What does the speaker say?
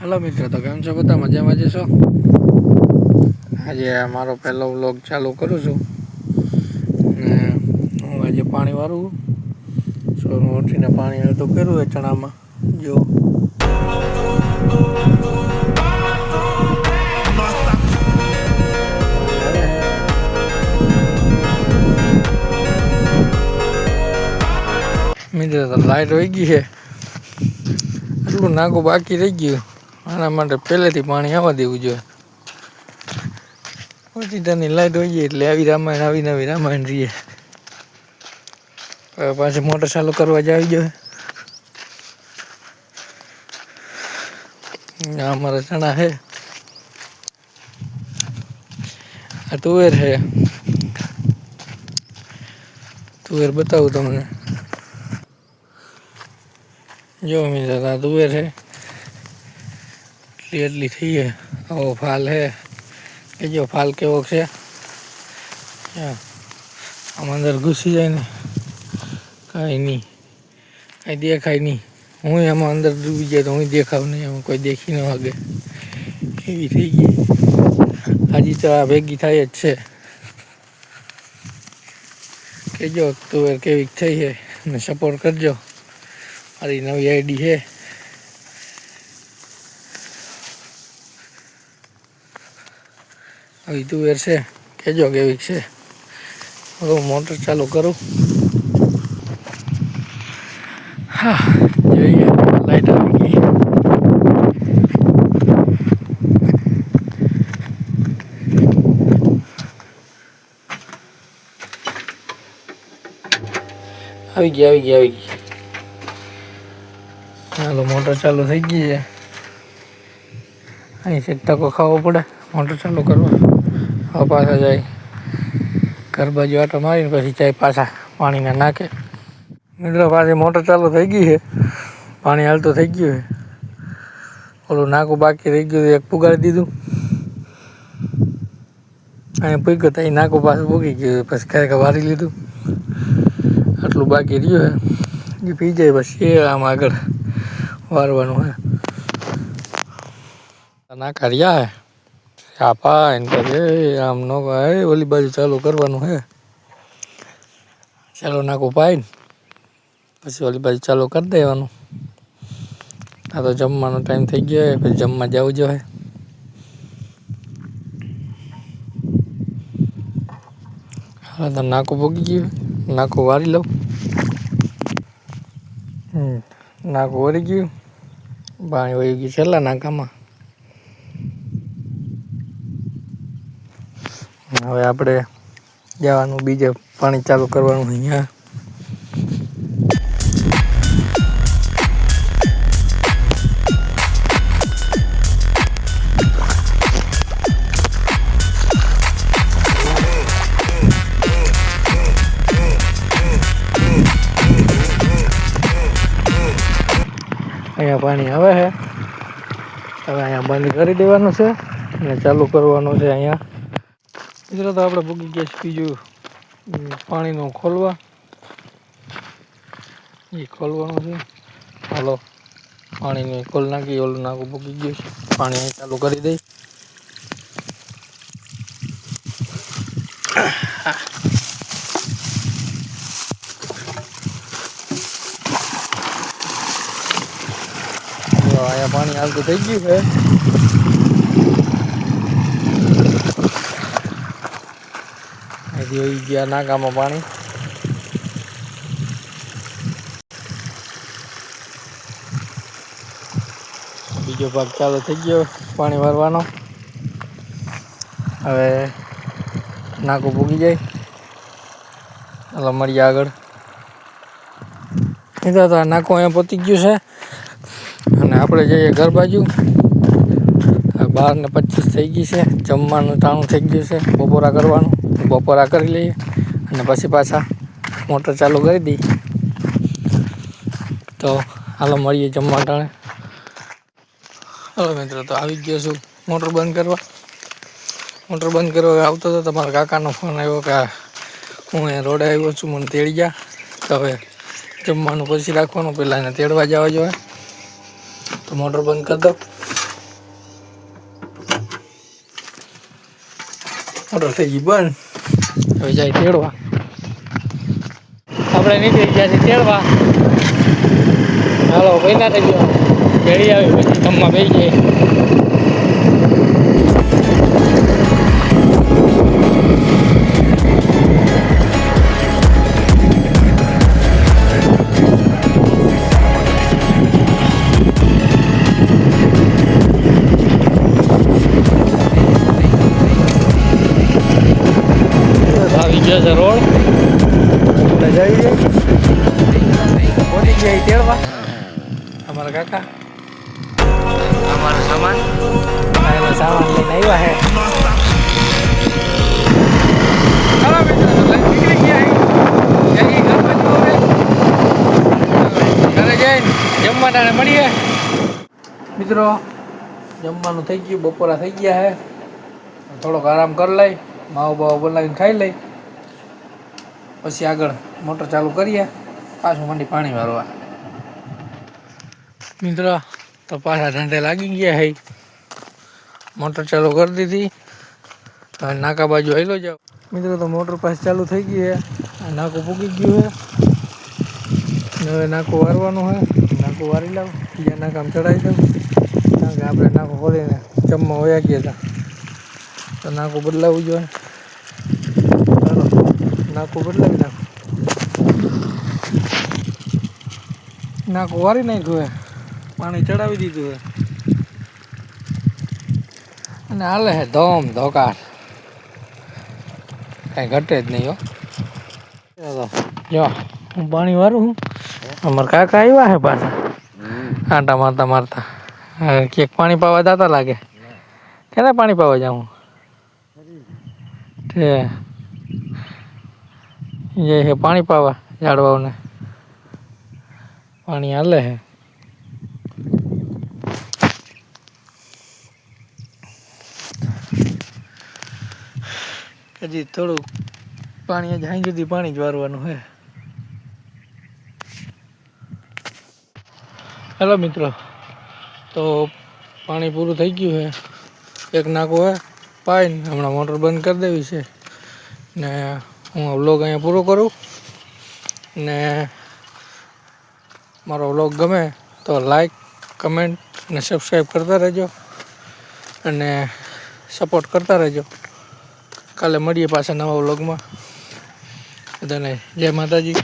Hello મિત્રો, તો કેમ છો બધા? મજામાં જશો આજે મારો પહેલો વ્લોગ ચાલુ કરું છું. ને હું આજે પાણી વાળું સોનું ઉઠીને પાણી અડધું કર્યું એ ચણામાં. જો. મિત્રો, તો લાઈટ વહી ગઈ છે. એટલું નાગું બાકી રહી ગયું. આના માટે પહેલેથી પાણી આવવા દેવું જોઈએ. પછી તેની લાઈટ ગઈ એટલે આવી રામાયણ, આવી નવી રામાયણ રહીએ. પાછી મોટર ચાલુ કરવા જ આવી જોઈએ. અમારા ચણા છે. આ તુવેર છે. તુવેર બતાવું તમને. જો મિત્ર, આ તુવેર છે. એટલી થઈ છે આવો ફાલ છે કે ફાલ કેવો છે. આમ અંદર ઘૂસી જાય ને. કાંઈ નહીં. કાંઈ દેખાય નહીં. હું એમાં અંદર ડૂબી જાય તો હું દેખાવ નહીં. એમાં કોઈ દેખી ન વાગે. એવી થઈ ગઈ. હજી તો આ ભેગી થાય જ છે. કેજો તુવેર કેવી થઈ છે અને સપોર્ટ કરજો. મારી નવી આઈડી છે આવી તુવેર છે, કેજો કેવી છે. હવે મોટર ચાલુ કરું. હા જોઈએ લાઈટ આવી ગઈ. આવી ગઈ આવી ગઈ આવી ગઈ. ચાલો મોટર ચાલુ થઈ ગઈ છે. અહીં છે ટકો ખાવો પડે, મોટર ચાલુ કરવા. પાછા જાય. ઘર બાજુ આટો મારીને પછી જાય પાછા પાણીના નાખે. મિત્રો, પાછી મોટર ચાલુ થઈ ગઈ છે. પાણી હાલતું થઈ ગયું છે. ઓલું નાકું બાકી રહી ગયું એક પુગાડી દીધું. અહીંયા પૂગ્યો તો અહીં નાકું પાછું પૂગી ગયું પછી ક્યારેક વારી લીધું. આટલું બાકી રહ્યું છે. એ પી જાય પછી એ આમ આગળ વારવાનું હે નાકા રહ્યા હે આપા એને પછી આમ નો એ ઓલી બાજુ ચાલુ કરવાનું હે. ચાલો નાખું પાઈને પછી ઓલી બાજુ ચાલુ કરી દેવાનું. આ તો જમવાનો ટાઈમ થઈ ગયો હે, પછી જમવા જવું જોઈએ હા. તો નાકું ભોગી ગયું. નાકું વારી લઉં. નાકું વળી ગયું. પાણી વહી ગયું છેલ્લા નાકામાં. હવે આપણે જવાનું, બીજે પાણી ચાલુ કરવાનું અહીંયા. અહીંયા પાણી આવે છે. હવે અહીંયા બંધ કરી દેવાનું છે અને ચાલુ કરવાનું છે અહીંયા. મિત્રો તો આપણે ભૂગી ગયા છીએ બીજું પાણીનો ખોલવા. એ ખોલવાનું છે. હાલો, પાણીને ખોલ નાખી, ઓલું નાખું, ભૂગી ગયું છે. પાણી ચાલુ કરી દઈ. અહીંયા પાણી હાલતું થઈ ગયું છે. હજી આવી ગયા નાકામાં પાણી. બીજો ભાગ ચાલુ થઈ ગયો પાણી ભરવાનો હવે નાકું ભૂગી જાય. એટલે મળીએ આગળ. કીધા તો નાકું અહીંયા પતી ગયું છે. અને આપણે જઈએ ઘર બાજુ. બાર ને પચીસ થઈ ગઈ છે. જમવાનું ટાણું થઈ ગયું છે. બપોરા કરવાનું. બપોરા કરી લઈએ અને પછી પાછા મોટર ચાલુ કરી દઈએ. તો હાલો મળીએ જમવા ટાણે. હલો મિત્રો, તો આવી ગયો છું મોટર બંધ કરવા. મોટર બંધ કરવા આવતો હતો તમારા કાકાનો ફોન આવ્યો કે હું અહીંયા રોડે આવ્યો છું, મને તેડી ગયા તો હવે જમવાનું પછી રાખવાનું પહેલાં એને તેડવા જવા જોઈએ તો મોટર બંધ કરી દો મોટર થઈ ગઈ, બંધ. હવે જાય તેડવા. આપણે નીકળી ગયા છીએ તેડવા. હાલો ભાઈ ના થઈ ગયો. ઘડી આવી, પછી જમવા બેસી જાય અમારા કાકા? અમારો સામાન? એનો સામાન લઈને આવ્યા હે. ચાલો મિત્રો તો લઈને નીકળી ગયા છે જઈએ હવે ઘરે જઈને જમવાના મળીએ. મિત્રો જમવાનું થઈ ગયું બપોરા થઈ ગયા હે. થોડોક આરામ કરી લઈ માવો બાવો બનાવીને ખાઈ લઈ. પછી આગળ મોટર ચાલુ કરીએ. પાછું મંડી પાણી વારવા મિત્રો, તો પાછા ધંધે લાગી ગયા હે. મોટર ચાલુ કરી દીધી. તો નાકા બાજુ હેલો જાવ મિત્રો, તો મોટર પાસે ચાલુ થઈ ગઈ આ નાકું પૂકી ગયું ને હવે નાકું વારવાનું છે નાકું વારી લાવ. બીજા નાકામ ચડાવી દઉં. કારણ કે આપણે નાકું ખોલીને જમવા વયા ગયા હતા. તો નાકું બદલાવવું જોઈએ. ચાલો, નાકું બદલાવી નાખો. નાકું વારી નાખ્યું હે. પાણી ચડાવી દીધું હે. અને હાલે હે ધોમ ધોકાર. કાંઈ ઘટે જ નહીં હો. જો. હું પાણી વારું હું? અમારા કાકા આવ્યા હે પાછા. આંટા મારતા મારતા. ક્યાંક પાણી પાવા જતા લાગે. ક્યારે પાણી પાવા જાઉં? તે. જે છે પાણી પાવા ઝાડવાઓને. પાણી હાલે હે. હજી થોડુંક પાણી જ હાઈ સુધી પાણી જ વારવાનું છે હેલો મિત્રો, તો પાણી પૂરું થઈ ગયું છે એક નાકું હે પાઈન હમણાં મોટર બંધ કરી દેવી છે. ને હું વ્લોગ અહીંયા પૂરો કરું. ને મારો વ્લોગ ગમે તો લાઈક, કમેન્ટ ને સબસ્ક્રાઈબ કરતા રહેજો. અને સપોર્ટ કરતા રહેજો. કાલે મળીએ પાછા નવા વ્લોગમાં. બધાને જય માતાજી.